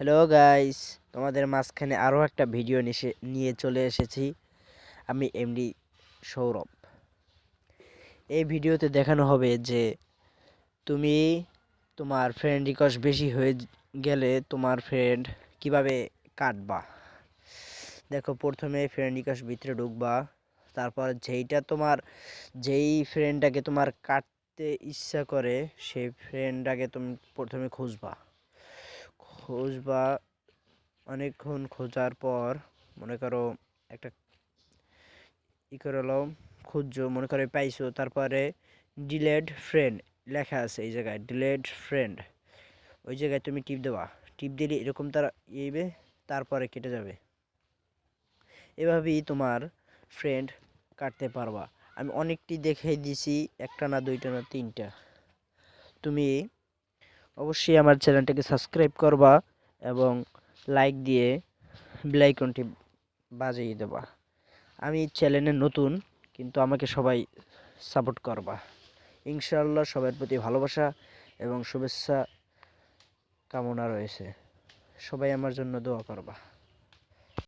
Hello guys তোমাদের মাঝখানে আরও একটা ভিডিও নিয়ে চলে এসেছি। আমি এমডি সৌরভ। এই ভিডিওতে দেখানো হবে যে তুমি তোমার ফ্রেন্ড রিকোয়েস্ট বেশি হয়ে গেলে তোমার ফ্রেন্ড কীভাবে কাটবা। দেখো, প্রথমে ফ্রেন্ড রিকোয়েস্ট ভিতরে ঢুকবা। তারপর যেইটা তোমার যেই ফ্রেন্ডটাকে তোমার কাটতে ইচ্ছা করে, সেই ফ্রেন্ডটাকে তুমি প্রথমে খুঁজবা। খুঁজবা অনেকক্ষণ খোঁজার পর মনে করো একটা ই করে লো খুঁজছো, মনে করো পাইছো, তারপরে ডিলেড ফ্রেন্ড লেখা আছে এই জায়গায় ডিলেড ফ্রেন্ড ওই জায়গায় তুমি টিপ দেওয়া টিপ দিলে এরকম তারা ইয়েবে, তারপরে কেটে যাবে। এভাবেই তোমার ফ্রেন্ড কাটতে পারবা। আমি অনেকটি দেখে দিছি, একটা না দুইটা না তিনটা। তুমি অবশ্যই আমার চ্যানেলটিকে সাবস্ক্রাইব করবা এবং লাইক দিয়ে বেলাইকনটি বাজিয়ে দেবা। আমি চ্যানেলে নতুন, কিন্তু আমাকে সবাই সাপোর্ট করবা। ইনশাআল্লাহ সবার প্রতি ভালোবাসা এবং শুভেচ্ছা কামনা রয়েছে। সবাই আমার জন্য দোয়া করবা।